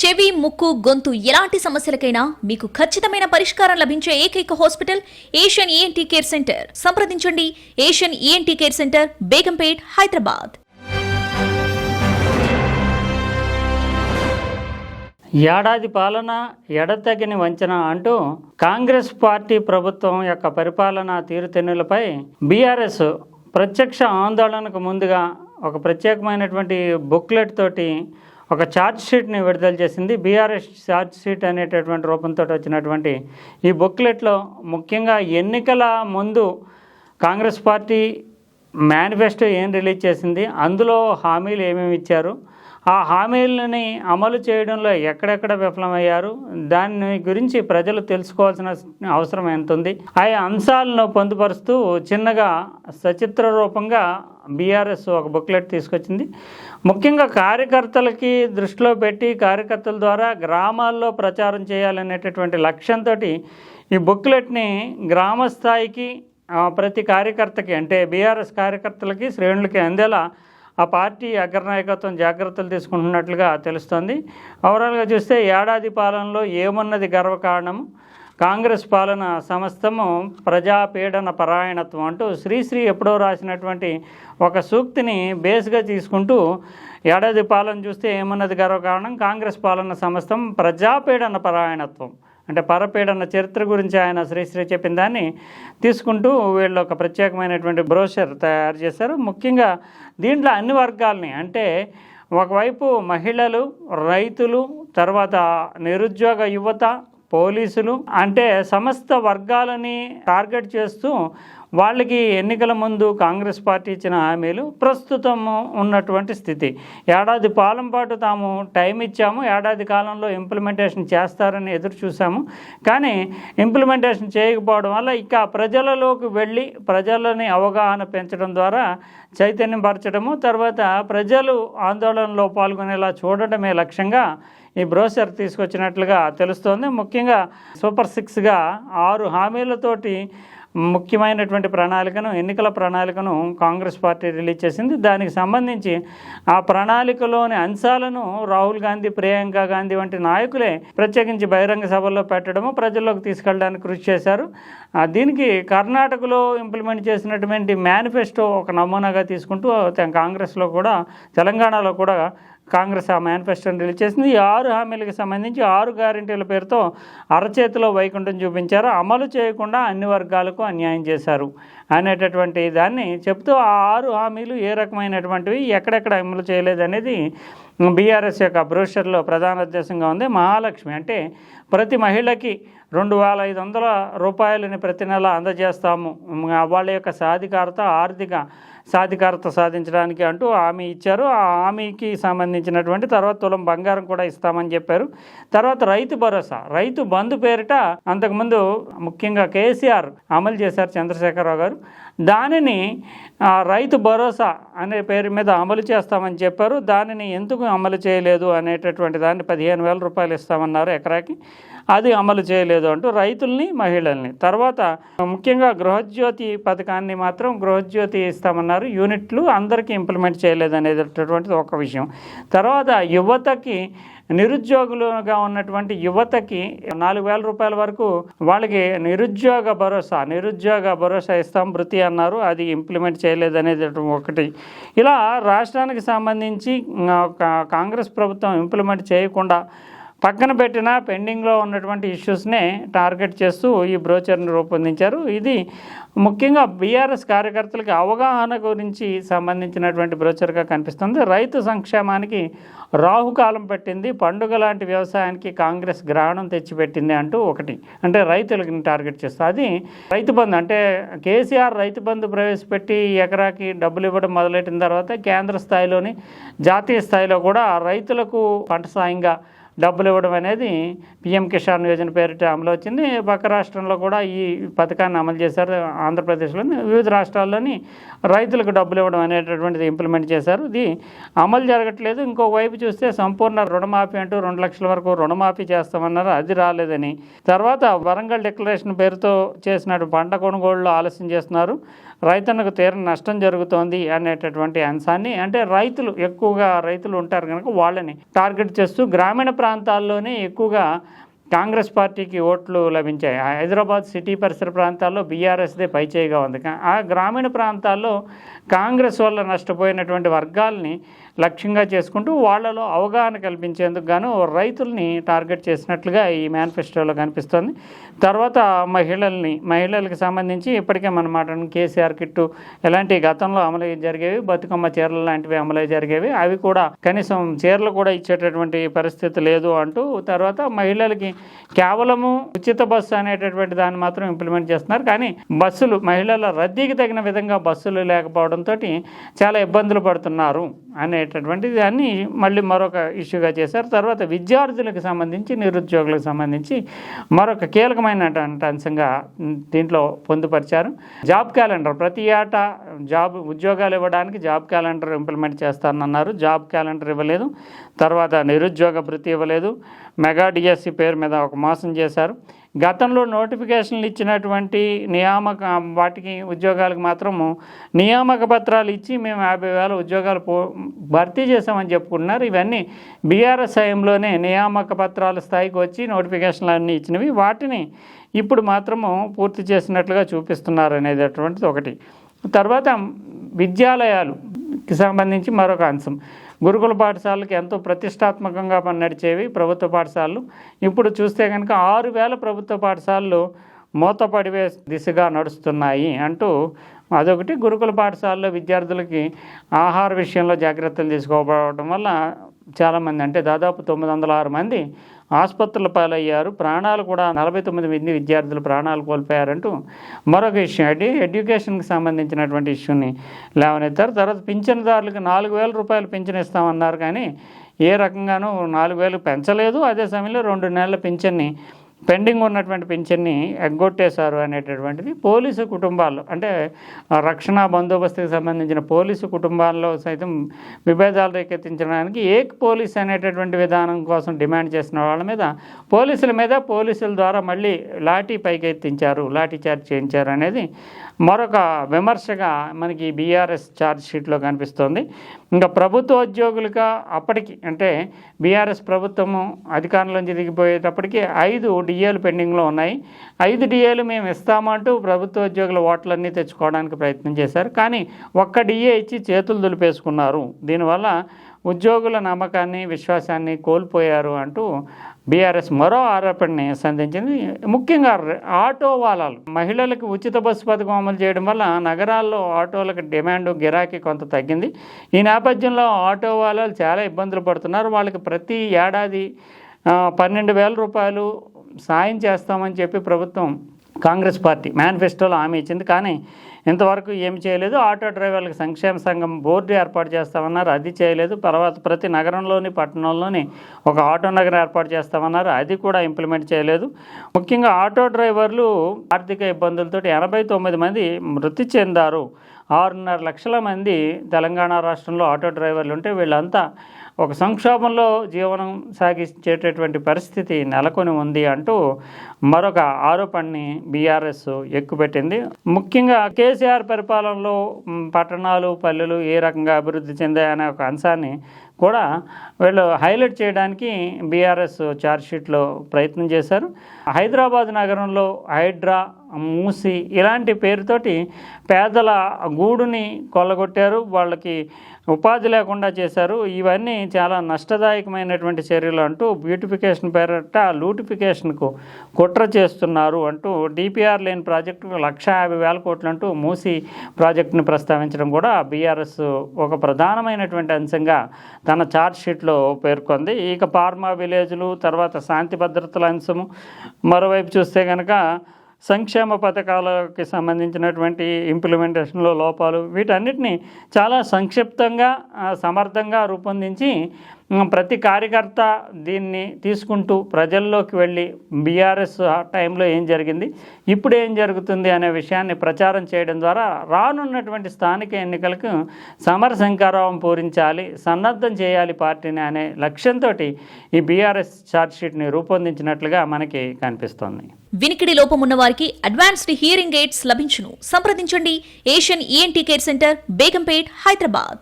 చెవి ముక్కు గొంతు ఎలాంటి సమస్యలకైనా మీకు ఖచ్చితమైన పరిష్కారం లభించే ఏకైక hospital Asian ENT care centre. సంప్రదించండి. Asian ENT care centre Begumpet Hyderabad. ఏడాది పాలన ఎడతెగని వంచన అంటూ కాంగ్రెస్ పార్టీ ప్రభుత్వం యొక్క పరిపాలన తీరుతెన్నులపై బీఆర్ఎస్ ప్రత్యక్ష ఆందోళనకు ముందుగా ఒక ప్రత్యేకమైనటువంటి బుక్లెట్ తోటి ఒక ఛార్జ్ షీట్ని విడుదల చేసింది. బీఆర్ఎస్ ఛార్జ్ షీట్ అనేటటువంటి రూపంతో వచ్చినటువంటి ఈ బుక్లెట్లో ముఖ్యంగా ఎన్నికల ముందు కాంగ్రెస్ పార్టీ మేనిఫెస్టో ఏం రిలీజ్ చేసింది అందులో హామీలు ఏమేమి ఇచ్చారు ఆ హామీలని అమలు చేయడంలో ఎక్కడెక్కడ విఫలమయ్యారు దాని గురించి ప్రజలు తెలుసుకోవాల్సిన అవసరం ఎంత ఉంది ఆ అంశాలను పొందుపరుస్తూ చిన్నగా సచిత్ర రూపంగా బీఆర్ఎస్ ఒక బుక్లెట్ తీసుకొచ్చింది. ముఖ్యంగా కార్యకర్తలకి దృష్టిలో పెట్టి కార్యకర్తల ద్వారా గ్రామాల్లో ప్రచారం చేయాలనేటటువంటి లక్ష్యంతో ఈ బుక్లెట్ని గ్రామ స్థాయికి ప్రతి కార్యకర్తకి అంటే బీఆర్ఎస్ కార్యకర్తలకి శ్రేణులకి అందేలా ఆ పార్టీ అగ్రనాయకత్వం జాగ్రత్తలు తీసుకుంటున్నట్లుగా తెలుస్తోంది. ఓవరాల్గా చూస్తే ఏడాది పాలనలో ఏమున్నది గర్వకారణము కాంగ్రెస్ పాలన సమస్తము ప్రజాపీడన పరాయణత్వం అంటూ శ్రీశ్రీ ఎప్పుడో రాసినటువంటి ఒక సూక్తిని బేస్గా తీసుకుంటూ ఏడాది పాలన చూస్తే ఏమున్నది గర్వకారణం కాంగ్రెస్ పాలన సమస్తం ప్రజాపీడన పరాయణత్వం. అంటే పరపీడన చరిత్ర గురించి ఆయన శ్రీశ్రీ చెప్పిన దాన్ని తీసుకుంటూ వీళ్ళు ఒక ప్రత్యేకమైనటువంటి బ్రోషర్ తయారు చేశారు. ముఖ్యంగా దీంట్లో అన్ని వర్గాల్ని అంటే ఒకవైపు మహిళలు రైతులు తర్వాత నిరుద్యోగ యువత పోలీసులు అంటే సమస్త వర్గాలని టార్గెట్ చేస్తూ వాళ్ళకి ఎన్నికల ముందు కాంగ్రెస్ పార్టీ ఇచ్చిన హామీలు ప్రస్తుతం ఉన్నటువంటి స్థితి. ఏడాది పాలం పాటు తాము టైం ఇచ్చాము. ఏడాది కాలంలో ఇంప్లిమెంటేషన్ చేస్తారని ఎదురు చూసాము కానీ ఇంప్లిమెంటేషన్ చేయకపోవడం వల్ల ఇక ప్రజలలోకి వెళ్ళి ప్రజలని అవగాహన పెంచడం ద్వారా చైతన్యం పరచడము తర్వాత ప్రజలు ఆందోళనలో పాల్గొనేలా చూడటమే లక్ష్యంగా ఈ బ్రోషర్ తీసుకొచ్చినట్లుగా తెలుస్తోంది. ముఖ్యంగా సూపర్ సిక్స్గా ఆరు హామీలతోటి ముఖ్యమైనటువంటి ప్రణాళికను ఎన్నికల ప్రణాళికను కాంగ్రెస్ పార్టీ రిలీజ్ చేసింది. దానికి సంబంధించి ఆ ప్రణాళికలోని అంశాలను రాహుల్ గాంధీ ప్రియాంక గాంధీ వంటి నాయకులే ప్రత్యేకించి బహిరంగ సభల్లో పెట్టడము ప్రజల్లోకి తీసుకెళ్ళడానికి కృషి చేశారు. దీనికి కర్ణాటకలో ఇంప్లిమెంట్ చేసినటువంటి మేనిఫెస్టో ఒక నమూనాగా తీసుకుంటూ కాంగ్రెస్లో కూడా తెలంగాణలో కూడా కాంగ్రెస్ ఆ మేనిఫెస్టోని రిలీజ్ చేసింది. ఈ ఆరు హామీలకు సంబంధించి ఆరు గ్యారెంటీల పేరుతో అరచేతిలో వైకుంఠం చూపించారు. అమలు చేయకుండా అన్ని వర్గాలకు అన్యాయం చేశారు అనేటటువంటి దాన్ని చెప్తూ ఆ ఆరు హామీలు ఏ రకమైనటువంటివి ఎక్కడెక్కడ అమలు చేయలేదనేది బీఆర్ఎస్ యొక్క బ్రోషర్లో ప్రధాన ఉద్దేశంగా ఉంది. మహాలక్ష్మి అంటే ప్రతి మహిళకి రెండు వేల ఐదు వందల రూపాయలని ప్రతి నెల అందజేస్తాము. వాళ్ళ యొక్క సాధికారత ఆర్థిక సాధికారత సాధించడానికి అంటూ హామీ ఇచ్చారు. ఆ హామీకి సంబంధించినటువంటి తర్వాత తులం బంగారం కూడా ఇస్తామని చెప్పారు. తర్వాత రైతు భరోసా రైతు బంధు పేరిట అంతకుముందు ముఖ్యంగా కేసీఆర్ అమలు చేశారు చంద్రశేఖరరావు గారు. దానిని రైతు భరోసా అనే పేరు మీద అమలు చేస్తామని చెప్పారు. దానిని ఎందుకు అమలు చేయలేదు అనేటటువంటి దాన్ని పదిహేను వేల రూపాయలు ఇస్తామన్నారు ఎకరాకి. అది అమలు చేయలేదు అంటూ రైతుల్ని మహిళల్ని. తర్వాత ముఖ్యంగా గృహజ్యోతి పథకాన్ని మాత్రం గృహజ్యోతి ఇస్తామన్నారు. యూనిట్లు అందరికీ ఇంప్లిమెంట్ చేయలేదు అనేటటువంటిది ఒక విషయం. తర్వాత యువతకి నిరుద్యోగులుగా ఉన్నటువంటి యువతకి నాలుగు వేల రూపాయల వరకు వాళ్ళకి నిరుద్యోగ భరోసా నిరుద్యోగ భరోసా ఇస్తాం వృత్తి అన్నారు. అది ఇంప్లిమెంట్ చేయలేదు అనేది ఒకటి. ఇలా రాష్ట్రానికి సంబంధించి కాంగ్రెస్ ప్రభుత్వం ఇంప్లిమెంట్ చేయకుండా పక్కన పెట్టిన పెండింగ్లో ఉన్నటువంటి ఇష్యూస్నే టార్గెట్ చేస్తూ ఈ బ్రోచర్ని రూపొందించారు. ఇది ముఖ్యంగా బీఆర్ఎస్ కార్యకర్తలకి అవగాహన గురించి సంబంధించినటువంటి బ్రోచర్గా కనిపిస్తుంది. రైతు సంక్షేమానికి రాహుకాలం పెట్టింది. పండుగ లాంటి వ్యవసాయానికి కాంగ్రెస్ గ్రహణం తెచ్చిపెట్టింది అంటూ ఒకటి. అంటే రైతులకి టార్గెట్ చేస్తుంది అది రైతు బంధు అంటే కేసీఆర్ రైతు బంధు ప్రవేశపెట్టి ఎకరాకి డబ్బులు ఇవ్వడం మొదలెట్టిన తర్వాత కేంద్ర స్థాయిలోని జాతీయ స్థాయిలో కూడా రైతులకు పంట సాయంగా డబ్బులు ఇవ్వడం అనేది పిఎం కిసాన్ యోజన పేరిట అమలు వచ్చింది. పక్క రాష్ట్రంలో కూడా ఈ పథకాన్ని అమలు చేశారు. ఆంధ్రప్రదేశ్లోని వివిధ రాష్ట్రాల్లోని రైతులకు డబ్బులు ఇవ్వడం అనేటటువంటిది ఇంప్లిమెంట్ చేశారు. ఇది అమలు జరగట్లేదు. ఇంకో వైపు చూస్తే సంపూర్ణ రుణమాఫీ అంటూ రెండు లక్షల వరకు రుణమాఫీ చేస్తామన్నారు. అది రాలేదని. తర్వాత వరంగల్ డిక్లరేషన్ పేరుతో చేసిన పంట కొనుగోళ్ళు ఆలస్యం చేస్తున్నారు. రైతన్నకు తీరని నష్టం జరుగుతోంది అనేటటువంటి అంశాన్ని అంటే రైతులు ఎక్కువగా రైతులు ఉంటారు కనుక వాళ్ళని టార్గెట్ చేస్తూ గ్రామీణ ప్రాంతాల్లోనే ఎక్కువగా కాంగ్రెస్ పార్టీకి ఓట్లు లభించాయి. హైదరాబాద్ సిటీ పరిసర ప్రాంతాల్లో బీఆర్ఎస్దే పైచేయిగా ఉంది. ఆ గ్రామీణ ప్రాంతాల్లో కాంగ్రెస్ వల్ల నష్టపోయినటువంటి వర్గాల్ని లక్ష్యంగా చేసుకుంటూ వాళ్ళలో అవగాహన కల్పించేందుకు గాను రైతుల్ని టార్గెట్ చేసినట్లుగా ఈ మేనిఫెస్టోలో కనిపిస్తోంది. తర్వాత మహిళల్ని మహిళలకు సంబంధించి ఇప్పటికే మనం మాట్లాడిన కేసీఆర్ కిట్టు ఇలాంటి గతంలో అమలు జరిగేవి బతుకమ్మ చీరలు లాంటివి అమలు జరిగేవి అవి కూడా కనీసం చీరలు కూడా ఇచ్చేటటువంటి పరిస్థితి లేదు అంటూ తర్వాత మహిళలకి కేవలము ఉచిత బస్సు అనేటటువంటి దాన్ని మాత్రం ఇంప్లిమెంట్ చేస్తున్నారు. కానీ బస్సులు మహిళల రద్దీకి తగిన విధంగా బస్సులు లేకపోవడంతో చాలా ఇబ్బందులు పడుతున్నారు అనే అనేటటువంటి దాన్ని మళ్ళీ మరొక ఇష్యూగా చేశారు. తర్వాత విద్యార్థులకు సంబంధించి నిరుద్యోగులకు సంబంధించి మరొక కీలకమైనటువంటి అంశంగా దీంట్లో పొందుపరిచారు. జాబ్ క్యాలెండర్ ప్రతి ఏటా జాబ్ ఉద్యోగాలు ఇవ్వడానికి జాబ్ క్యాలెండర్ ఇంప్లిమెంట్ చేస్తానన్నారు. జాబ్ క్యాలెండర్ ఇవ్వలేదు. తర్వాత నిరుద్యోగ భృతి ఇవ్వలేదు. మెగా డిఎస్సి పేరు మీద ఒక మోసం చేశారు. గతంలో నోటిఫికేషన్లు ఇచ్చినటువంటి నియామక వాటికి ఉద్యోగాలకు మాత్రము నియామక పత్రాలు ఇచ్చి మేము యాభై వేల ఉద్యోగాలు పో భర్తీ చేసామని చెప్పుకుంటున్నారు. ఇవన్నీ బీఆర్ఎస్ హయాంలోనే నియామక పత్రాల స్థాయికి వచ్చి నోటిఫికేషన్లు అన్నీ ఇచ్చినవి. వాటిని ఇప్పుడు మాత్రము పూర్తి చేసినట్లుగా చూపిస్తున్నారు అనేటటువంటిది ఒకటి. తర్వాత విద్యాలయాలుకి సంబంధించి మరొక అంశం. గురుకుల పాఠశాలకి ఎంతో ప్రతిష్టాత్మకంగా పని నడిచేవి ప్రభుత్వ పాఠశాలలు. ఇప్పుడు చూస్తే కనుక ఆరు వేల ప్రభుత్వ పాఠశాలలు మూతపడివే దిశగా నడుస్తున్నాయి అంటూ అదొకటి. గురుకుల పాఠశాలలో విద్యార్థులకి ఆహార విషయంలో జాగ్రత్తలు తీసుకోకపోవడం వల్ల చాలామంది అంటే దాదాపు తొమ్మిది వందల ఆరు మంది ఆసుపత్రుల పాలయ్యారు. ప్రాణాలు కూడా నలభై తొమ్మిది మంది విద్యార్థులు ప్రాణాలు కోల్పోయారంటూ మరొక ఇష్యూ అంటే ఎడ్యుకేషన్కి సంబంధించినటువంటి ఇష్యూని లేవనెత్తారు. తర్వాత పింఛన్దారులకు నాలుగు వేల రూపాయలు పింఛన్ ఇస్తామన్నారు కానీ ఏ రకంగానూ నాలుగు వేలు పెంచలేదు. అదే సమయంలో రెండు నెలల పింఛన్ని పెండింగ్ ఉన్నటువంటి పింఛన్ని ఎగ్గొట్టేశారు అనేటటువంటిది పోలీసు కుటుంబాల్లో అంటే రక్షణ బందోబస్తుకి సంబంధించిన పోలీసు కుటుంబాల్లో సైతం విభేదాలు రేకెత్తించడానికి ఏక్ పోలీస్ అనేటటువంటి విధానం కోసం డిమాండ్ చేసిన వాళ్ళ మీద పోలీసుల మీద పోలీసుల ద్వారా మళ్ళీ లాఠీ పైకెత్తించారు లాఠీ చార్జ్ చేయించారు అనేది మరొక విమర్శగా మనకి బీఆర్ఎస్ ఛార్జ్ షీట్లో కనిపిస్తోంది. ఇంకా ప్రభుత్వ ఉద్యోగులుగా అప్పటికి అంటే బీఆర్ఎస్ ప్రభుత్వము అధికారంలోంచి దిగిపోయేటప్పటికి ఐదు డిఏలు పెండింగ్లో ఉన్నాయి. ఐదు డిఏలు మేము ఇస్తామంటూ ప్రభుత్వ ఉద్యోగుల ఓట్లన్నీ తెచ్చుకోవడానికి ప్రయత్నం చేశారు. కానీ ఒక్క డిఏ ఇచ్చి చేతులు దులిపేసుకున్నారు. దీనివల్ల ఉద్యోగుల నమ్మకాన్ని విశ్వాసాన్ని కోల్పోయారు అంటూ బీఆర్ఎస్ మరో ఆరోపణని సంధించింది. ముఖ్యంగా ఆటో వాలాలు మహిళలకు ఉచిత బస్సు పథకం అమలు చేయడం వల్ల నగరాల్లో ఆటోలకు డిమాండ్ గిరాకీ కొంత తగ్గింది. ఈ నేపథ్యంలో ఆటో వాలాలు చాలా ఇబ్బందులు పడుతున్నారు. వాళ్ళకి ప్రతి ఏడాది పన్నెండు వేల రూపాయలు సాయం చేస్తామని చెప్పి ప్రభుత్వం కాంగ్రెస్ పార్టీ మేనిఫెస్టోలో హామీ ఇచ్చింది. కానీ ఇంతవరకు ఏమి చేయలేదు. ఆటో డ్రైవర్లకు సంక్షేమ సంఘం బోర్డు ఏర్పాటు చేస్తామన్నారు. అది చేయలేదు. తర్వాత ప్రతి నగరంలోని పట్టణంలోని ఒక ఆటో నగరం ఏర్పాటు చేస్తామన్నారు. అది కూడా ఇంప్లిమెంట్ చేయలేదు. ముఖ్యంగా ఆటో డ్రైవర్లు ఆర్థిక ఇబ్బందులతో ఎనభై తొమ్మిది మంది మృతి చెందారు. ఆరున్నర లక్షల మంది తెలంగాణ రాష్ట్రంలో ఆటో డ్రైవర్లు ఉంటే వీళ్ళంతా ఒక సంక్షోభంలో జీవనం సాగించేటటువంటి పరిస్థితి నెలకొని ఉంది అంటూ మరొక ఆరోపణని బీఆర్ఎస్ ఎక్కుపెట్టింది. ముఖ్యంగా కేసీఆర్ పరిపాలనలో పట్టణాలు పల్లెలు ఏ రకంగా అభివృద్ధి చెందాయనే ఒక అంశాన్ని కూడా వీళ్ళు హైలైట్ చేయడానికి బీఆర్ఎస్ ఛార్జ్షీట్లో ప్రయత్నం చేశారు. హైదరాబాద్ నగరంలో హైడ్రా మూసి ఇలాంటి పేరుతోటి పేదల గూడుని కొల్లగొట్టారు వాళ్ళకి ఉపాధి లేకుండా చేశారు. ఇవన్నీ చాలా నష్టదాయకమైనటువంటి చర్యలు అంటూ బ్యూటిఫికేషన్ పేరట లూటిఫికేషన్కు కుట్ర చేస్తున్నారు అంటూ డిపిఆర్ లేని ప్రాజెక్టు లక్ష యాభై వేల కోట్లు అంటూ మూసి ప్రాజెక్టును ప్రస్తావించడం కూడా బీఆర్ఎస్ ఒక ప్రధానమైనటువంటి అంశంగా తన ఛార్జ్ షీట్లో పేర్కొంది. ఇక ఫార్మా విలేజ్లు తర్వాత శాంతి భద్రతల అంశము. మరోవైపు చూస్తే కనుక సంక్షేమ పథకాలకి సంబంధించినటువంటి ఇంప్లిమెంటేషన్లో లోపాలు వీటన్నిటిని చాలా సంక్షిప్తంగా సమర్థంగా రూపొందించి ప్రతి కార్యకర్త దీన్ని తీసుకుంటూ ప్రజల్లోకి వెళ్ళి బీఆర్ఎస్ ఆ టైంలో ఏం జరిగింది ఇప్పుడు ఏం జరుగుతుంది అనే విషయాన్ని ప్రచారం చేయడం ద్వారా రానున్నటువంటి స్థానిక ఎన్నికలకు సమర శంకారావం పూరించాలి సన్నద్ధం చేయాలి పార్టీని అనే లక్ష్యంతో ఈ బీఆర్ఎస్ ఛార్జ్షీట్ని రూపొందించినట్లుగా మనకి కనిపిస్తోంది. వినికిడి లోపం వారికి అడ్వాన్స్డ్ హియరింగ్ ఎయిడ్స్ లభించును. సంప్రదించండి Asian ENT care centre Begumpet Hyderabad.